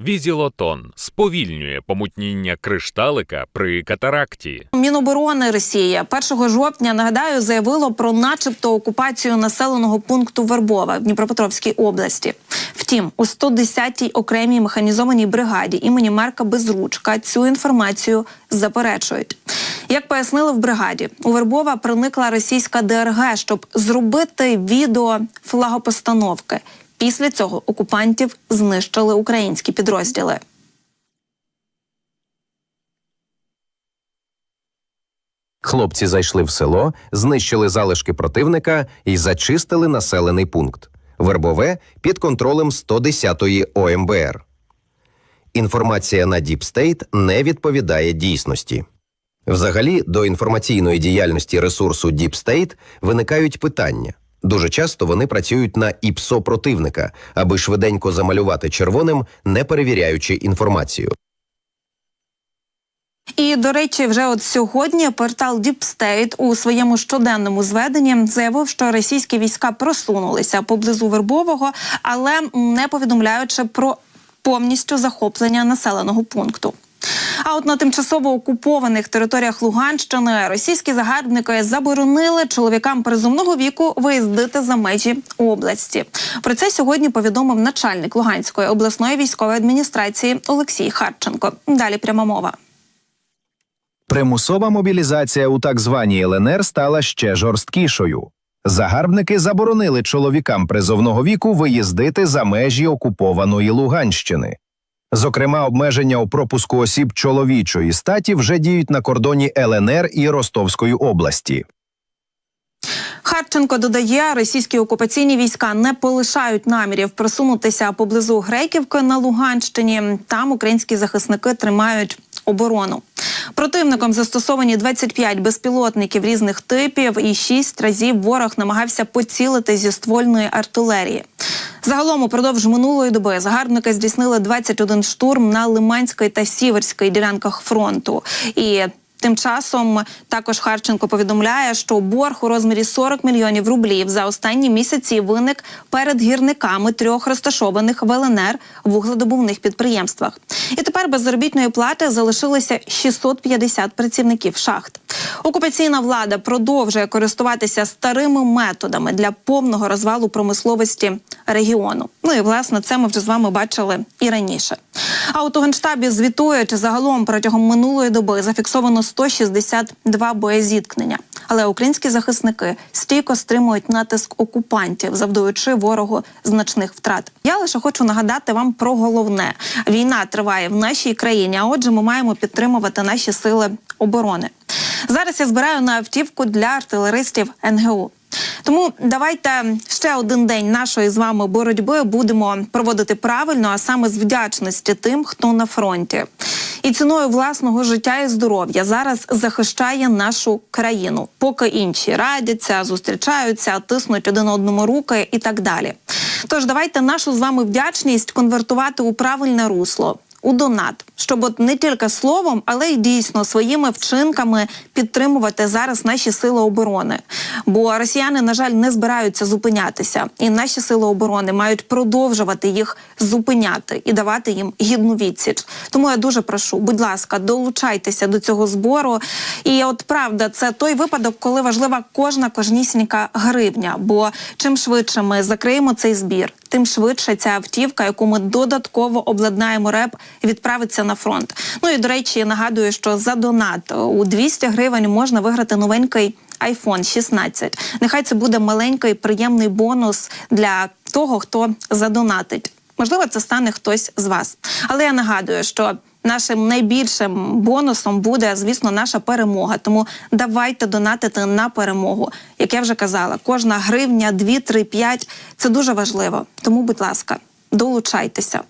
Візілотон сповільнює помутніння кришталика при катаракті. Міноборони Росії 1 жовтня нагадаю заявило про, начебто, окупацію населеного пункту Вербова в Дніпропетровській області. Втім, у 110-й окремій механізованій бригаді імені Марка Безручка цю інформацію заперечують. Як пояснили в бригаді, у Вербова проникла російська ДРГ, щоб зробити відео флагопостановки. Після цього окупантів знищили українські підрозділи. Хлопці зайшли в село, знищили залишки противника і зачистили населений пункт. Вербове під контролем 110-ї ОМБР. Інформація на State не відповідає дійсності. Взагалі, до інформаційної діяльності ресурсу State виникають питання. Дуже часто вони працюють на ІПСО противника, аби швиденько замалювати червоним, не перевіряючи інформацію. І до речі, вже от сьогодні портал Deep State у своєму щоденному зведенні заявив, що російські війська просунулися поблизу Вербового, але не повідомляючи про повністю захоплення населеного пункту. А от на тимчасово окупованих територіях Луганщини російські загарбники заборонили чоловікам призовного віку виїздити за межі області. Про це сьогодні повідомив начальник Луганської обласної військової адміністрації Олексій Харченко. Далі пряма мова. Примусова мобілізація у так званій ЛНР стала ще жорсткішою. Загарбники заборонили чоловікам призовного віку виїздити за межі окупованої Луганщини. Зокрема, обмеження у пропуску осіб чоловічої статі вже діють на кордоні ЛНР і Ростовської області. Харченко додає, російські окупаційні війська не полишають намірів просунутися поблизу Греківки на Луганщині. Там українські захисники тримають оборону. Противником застосовані 25 безпілотників різних типів, і 6 разів ворог намагався поцілити зі ствольної артилерії. Загалом упродовж минулої доби загарбники здійснили 21 штурм на Лиманській та Сіверській ділянках фронту. І Тим часом також Харченко повідомляє, що борг у розмірі 40 мільйонів рублів за останні місяці виник перед гірниками трьох розташованих в ЛНР вугледобувних підприємствах. І тепер без заробітної плати залишилося 650 працівників шахт. Окупаційна влада продовжує користуватися старими методами для повного розвалу промисловості регіону. Ну і власне це ми вже з вами бачили і раніше. А генштабі звітують загалом протягом минулої доби зафіксовано 162 боєзіткнення. Але українські захисники стійко стримують натиск окупантів, завдаючи ворогу значних втрат. Я лише хочу нагадати вам про головне: війна триває в нашій країні. А отже, ми маємо підтримувати наші сили оборони. Зараз я збираю на автівку для артилеристів НГУ. Тому давайте ще один день нашої з вами боротьби будемо проводити правильно, а саме з вдячності тим, хто на фронті. І ціною власного життя і здоров'я зараз захищає нашу країну, поки інші радяться, зустрічаються, тиснуть один одному руки і так далі. Тож давайте нашу з вами вдячність конвертувати у правильне русло. У донат, щоб от не тільки словом, але й дійсно своїми вчинками підтримувати зараз наші сили оборони. Бо росіяни, на жаль, не збираються зупинятися, і наші сили оборони мають продовжувати їх зупиняти і давати їм гідну відсіч. Тому я дуже прошу, будь ласка, долучайтеся до цього збору. І от правда, це той випадок, коли важлива кожна кожнісінька гривня. Бо чим швидше ми закриємо цей збір, тим швидше ця автівка, яку ми додатково обладнаємо РЕП, відправиться на фронт. Ну і до речі, нагадую, що за донат у 200 гривень можна виграти новенький iPhone 16. Нехай це буде маленький приємний бонус для того, хто задонатить. Можливо, це стане хтось з вас. Але я нагадую, що нашим найбільшим бонусом буде, звісно, наша перемога. Тому давайте донатити на перемогу. Як я вже казала, кожна гривня, 2, 3, 5 – це дуже важливо. Тому, будь ласка, долучайтеся.